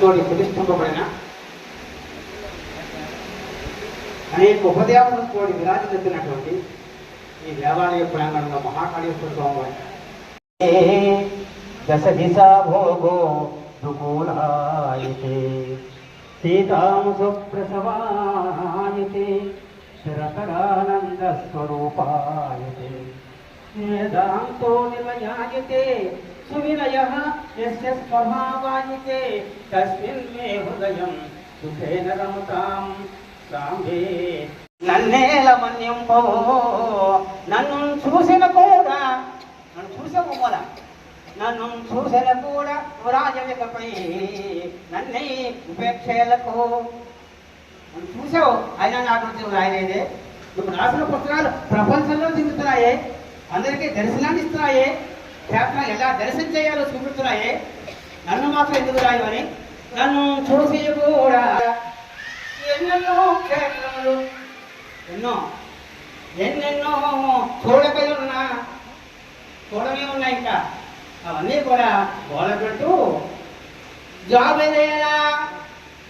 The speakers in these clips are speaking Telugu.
తోటి ప్రతిష్ఠింపబడిన అనేక ఉపదేవతలతో విరాజిల్లుతున్నటువంటి ఈ దేవాలయ ప్రాంగణంలో మహాకాళేశ్వర స్వామి దశ దిశా భోగో దుకూలాయతే. సీతాం సుప్రసవాయతే శరతరానంద స్వరూపాయతే వేదాంతో నిలయాయతే సువినయ యస్య స్వభావాయతే తస్మిన్ మే హృదయం సుఖేన రమతాం సాంబే నన్నేల మన్యంపో నన్ను చూసిన కూడా నన్ను చూసావు కూడా నన్ను చూసిన కూడా రాజవికపై నన్నే ఉపేక్షలకు. నన్ను చూసావు? అయినా నాకు రాయలేదే? నువ్వు రాసిన పుస్తకాలు ప్రపంచంలో తిరుగుతున్నాయే అందరికీ దర్శనాన్ని ఇస్తున్నాయే క్షేత్రాలు ఎలా దర్శనం చేయాలో చూపుతున్నాయే నన్ను మాత్రం ఎందుకు రాయవని నన్ను చూసి కూడా ఎన్నెన్నో క్షేత్రములు ఎన్నో? ఎన్నెన్నో చూడకలు ఉన్నా. చూడమే ఉన్నాయి ఇంకా. అవన్నీ కూడా గోడపెట్టు జాబ్ ఏదైనా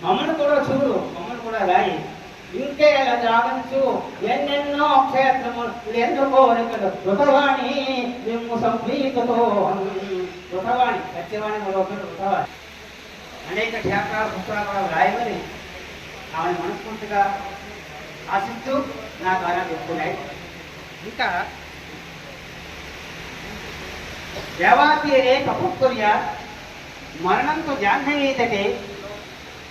మమ్మల్ని కూడా చూడు మమ్మల్ని కూడా రాయి. ఇంకే ఎలా జాగించు ఎన్నెన్నో క్షేత్రములు ఎందుకో కోరికలు. కృతవాణి మేము సంప్రీతతో కృతవాణి సత్యవాణి కృతవాణి అనేక క్షేత్రాల పుస్తకాలు కూడా రాయమని ఆమె మనస్ఫూర్తిగా ఆశిస్తూ నా ద్వారా చెప్తున్నాయి. ఇంకా దేవాతీరే కపుత్తుర్య మరణంతో జాహ్నవీతకే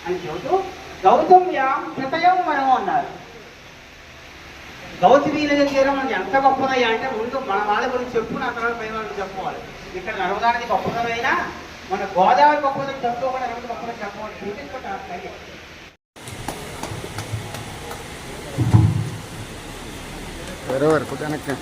అని చెబుతూ గౌతమ్యాం కృతయం మనం అన్నారు. గౌతమి నది తీరం ఎంత గొప్పదయ్యా అంటే ముందు మన వాళ్ళ గురించి చెప్పు నా తర్వాత పై వాళ్ళకి చెప్పుకోవాలి. ఇక్కడ నర్మదానది గొప్పదమైనా మన గోదావరి గొప్పదని చెప్పుకోకుండా నర్మద గొప్పదని చెప్పవాలి చూపించుకుంటారు बरोबर कुठं नक्की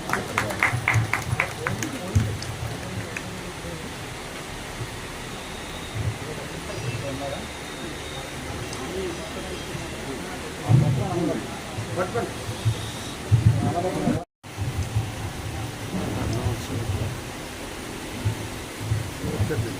సభ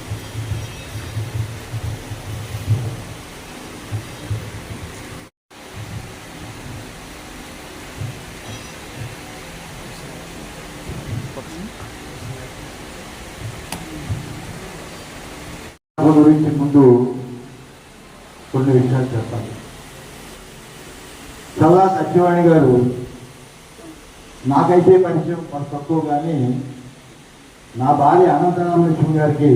గురించి ముందు కొన్ని విషయాలు చెప్పాలి. చాలా సత్యవాణి గారు నాకైతే పరిచయం కొంత తక్కువ కానీ నా భార్య అనంతరామలక్ష్మి గారికి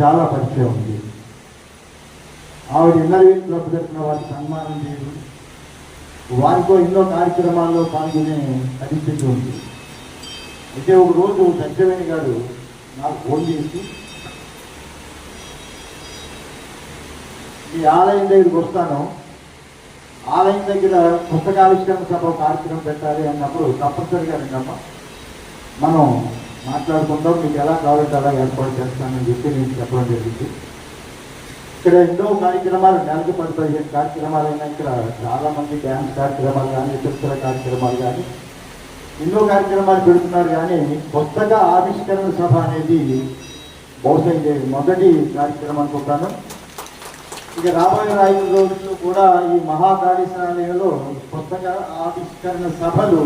చాలా పరిచయం ఉంది. ఆవిడ ఇంటర్వ్యూ క్లబ్ తరఫున వారికి సన్మానం చేయడం వారితో ఎన్నో కార్యక్రమాల్లో పాల్గొనే పరిస్థితి ఉంది. అయితే ఒక రోజు సత్యవేణి గారు నాకు ఫోన్ చేసి ఈ ఆలయం దగ్గరికి వస్తాను. ఆలయం దగ్గర పుస్తకావిష్కరణ సభ కార్యక్రమం పెట్టాలి అన్నప్పుడు తప్పనిసరిగా రండమ్మా మనం మాట్లాడుకుందాం మీకు ఎలా కావాలంటే అలా ఏర్పాటు చేస్తానని చెప్పి నేను చెప్పడం జరిగింది. ఇక్కడ ఎన్నో కార్యక్రమాలు నెలకు పది పదిహేను కార్యక్రమాలు అయినా ఇక్కడ చాలామంది డ్యాన్స్ కార్యక్రమాలు కానీ చిత్ర కార్యక్రమాలు కానీ ఎన్నో కార్యక్రమాలు పెడుతున్నారు కానీ పుస్తక ఆవిష్కరణ సభ అనేది బహుశా ఇది మొదటి కార్యక్రమం అనుకుంటాను. ఇక రాబోయే ఐదు రోజుల్లో కూడా ఈ మహాకాళీశాలయంలో పుస్తక ఆవిష్కరణ సభలు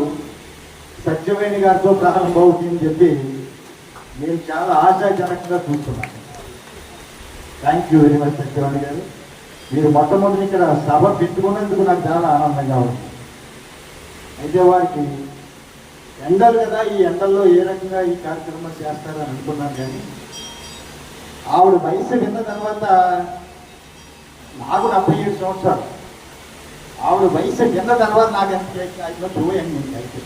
సత్యవేణి గారితో ప్రారంభమవుతుందని చెప్పి నేను చాలా ఆశాజనకంగా చూస్తున్నాను. Thank you very much Satyavani garu. మీరు మొట్టమొదటి ఇక్కడ సభ పెట్టుకున్నందుకు నాకు చాలా ఆనందంగా ఉంది. అయితే వారికి ఎండలు కదా ఈ ఎండల్లో ఏ రకంగా ఈ కార్యక్రమం చేస్తారని అనుకున్నాను కానీ ఆవిడ వయసు విన్న తర్వాత నాకు డెబ్బై ఏడు సంవత్సరాలు. ఆవిడ వయసు విన్న తర్వాత నాకు ఎంత అయినా అయితే.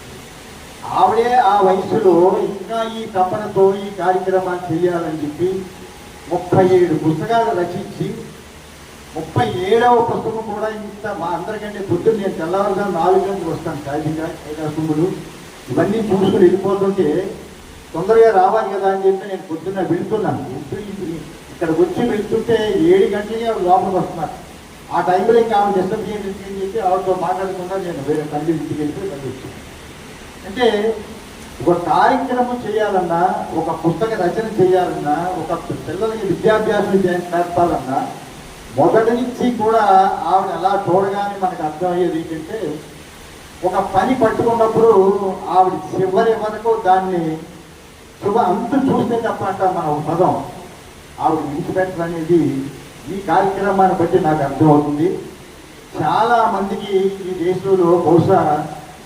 ఆవిడే ఆ వయసులో ఇంకా ఈ తపనతో ఈ కార్యక్రమాన్ని చేయాలని చెప్పి ముప్పై ఏడు పుస్తకాలు రచించి ముప్పై ఏడవ పుస్తకం కూడా ఇంత మా అందరికంటే పొద్దున్న నేను తెల్లవారుజాము నాలుగు గంటలకు వస్తాను ఖాళీగా కైలాసములు ఇవన్నీ చూసుకుని వెళ్ళిపోతుంటే తొందరగా రావాలి కదా అని చెప్పి నేను పొద్దున్న వెళ్తున్నాను. ఇక్కడ ఇక్కడికి వచ్చి వెళ్తుంటే ఏడు గంటలకి ఆవిడ లోపలికి వస్తున్నారు. ఆ టైంలో ఇంకా ఆవిడ డిస్టర్బ్ చేయండి అని చెప్పి ఆవిడతో మాట్లాడకుండా నేను వేరే తల్లి ఇంటికి వెళ్ళి తల్లి వచ్చాను. అంటే ఒక కార్యక్రమం చేయాలన్నా ఒక పుస్తక రచన చేయాలన్నా ఒక పిల్లలకి విద్యాభ్యాసం నేర్పాలన్నా మొదటి నుంచి కూడా ఆవిడ ఎలా చూడగానే మనకు అర్థమయ్యేది ఏంటంటే ఒక పని పట్టుకున్నప్పుడు ఆవిడ చివరి వరకు దాన్ని శుభ అంతు చూస్తే తప్ప అంట మన పదం ఆవిడ విడిచిపెట్టడం అనేది ఈ కార్యక్రమాన్ని బట్టి నాకు అర్థమవుతుంది. చాలా మందికి ఈ దేశంలో బహుశా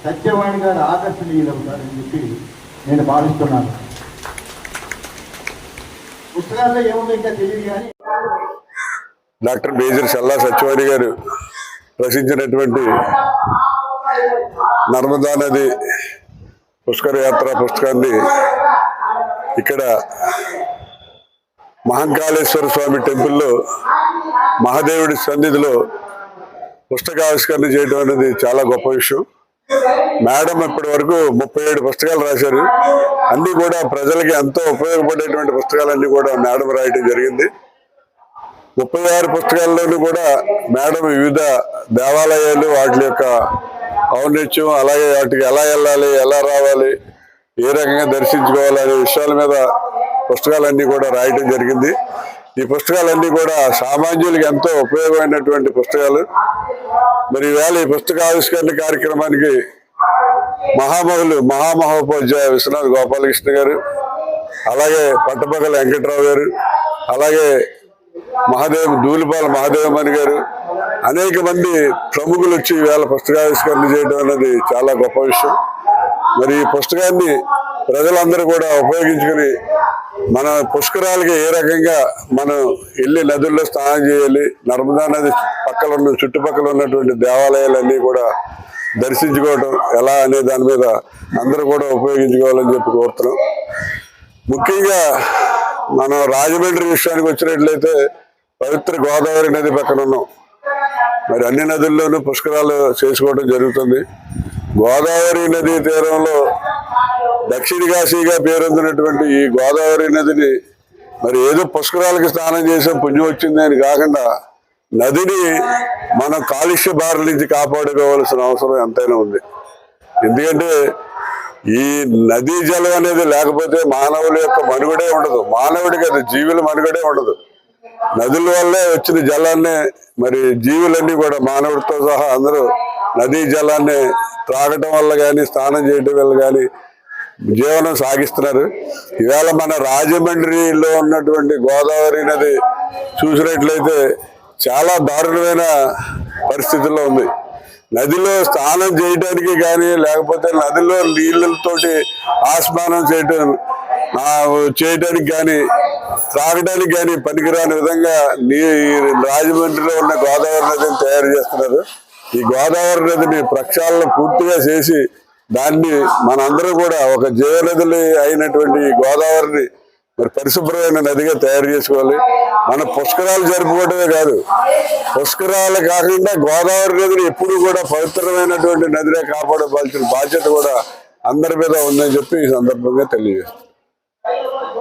సత్యవాణి గారు ఆకర్షణీయులవుతారని చెప్పి నేను భావిస్తున్నాను. పుస్తకాల్లో ఏముందో ఇంకా తెలియదు కానీ డాక్టర్ మేజర్ సల్లా సత్యవాణి గారు రచించినటువంటి నర్మదా నది పుష్కర యాత్ర పుస్తకాన్ని ఇక్కడ మహంకాళేశ్వర స్వామి టెంపుల్లో మహాదేవుడి సన్నిధిలో పుస్తకావిష్కరణ చేయడం అనేది చాలా గొప్ప విషయం. మేడం ఇప్పటి వరకు ముప్పై ఏడు పుస్తకాలు రాశారు. అన్నీ కూడా ప్రజలకి ఎంతో ఉపయోగపడేటువంటి పుస్తకాలన్నీ కూడా మేడం రాయడం జరిగింది. ముప్పై ఆరు పుస్తకాల్లోనూ కూడా మేడం వివిధ దేవాలయాలు వాటి యొక్క ఔన్నత్యం అలాగే వాటికి ఎలా వెళ్ళాలి ఎలా రావాలి ఏ రకంగా దర్శించుకోవాలి అనే విషయాల మీద పుస్తకాలన్నీ కూడా రాయటం జరిగింది. ఈ పుస్తకాలన్నీ కూడా సామాన్యులకు ఎంతో ఉపయోగమైనటువంటి పుస్తకాలు. మరి ఈవేళ ఈ పుస్తక ఆవిష్కరణ కార్యక్రమానికి మహామహులు మహామహోపాధ్యాయ విశ్వనాథ్ గోపాలకృష్ణ గారు అలాగే పట్టపగల వెంకట్రావు గారు అలాగే మహాదేవ్ ధూలిపాల మహాదేవమణి గారు అనేక మంది ప్రముఖులు వచ్చి వేళ పుస్తకావిష్కరణ చేయడం అనేది చాలా గొప్ప విషయం. మరి ఈ పుస్తకాన్ని ప్రజలందరూ కూడా ఉపయోగించుకుని మన పుష్కరాలకి ఏ రకంగా మనం వెళ్ళి నదుల్లో స్నానం చేయాలి నర్మదా నది పక్కన ఉన్న చుట్టుపక్కల ఉన్నటువంటి దేవాలయాలన్నీ కూడా దర్శించుకోవడం ఎలా అనే దాని మీద అందరూ కూడా ఉపయోగించుకోవాలని చెప్పి కోరుతున్నాం. ముఖ్యంగా మనం రాజమండ్రి విషయానికి వచ్చినట్లయితే పవిత్ర గోదావరి నది పక్కన ఉన్నాం. మరి అన్ని నదుల్లోనూ పుష్కరాలు చేసుకోవడం జరుగుతుంది. గోదావరి నదీ తీరంలో దక్షిణ కాశీగా పేరొందినటువంటి ఈ గోదావరి నదిని మరి ఏదో పుష్కరాలకి స్నానం చేసే పుణ్యం వచ్చింది అని కాకుండా నదిని మనం కాలుష్య బారి నుంచి కాపాడుకోవాల్సిన అవసరం ఎంతైనా ఉంది. ఎందుకంటే ఈ నదీ జలం అనేది లేకపోతే మానవుల యొక్క మనుగడే ఉండదు. మానవుడికి అది జీవుల మనుగడే ఉండదు. నదుల వల్లే వచ్చిన జలాన్ని మరి జీవులన్నీ కూడా మానవుడితో సహా అందరూ నదీ జలాన్ని త్రాగటం వల్ల కానీ స్నానం చేయటం వల్ల కానీ జీవనం సాగిస్తున్నారు. ఇవాళ మన రాజమండ్రిలో ఉన్నటువంటి గోదావరి నది చూసినట్లయితే చాలా దారుణమైన పరిస్థితుల్లో ఉంది. నదిలో స్నానం చేయడానికి కానీ లేకపోతే నదిలో నీళ్ళతోటి ఆస్నానం చేయటం చేయటానికి చేయడానికి కానీ త్రాగడానికి కానీ పనికిరాని విధంగా నీ రాజమండ్రిలో ఉన్న గోదావరి నదిని తయారు చేస్తున్నారు. ఈ గోదావరి నదిని ప్రక్షాళన పూర్తిగా చేసి దాన్ని మనందరూ కూడా ఒక జీవనదులు అయినటువంటి ఈ గోదావరిని మరి పరిశుభ్రమైన నదిగా తయారు చేసుకోవాలి. మన పుష్కరాలు జరుపుకోవడమే కాదు పుష్కరాలు కాకుండా గోదావరి నదిని ఎప్పుడూ కూడా పవిత్రమైనటువంటి నదిగా కాపాడవలసిన బాధ్యత కూడా అందరి మీద ఉందని చెప్పి ఈ సందర్భంగా తెలియజేస్తాను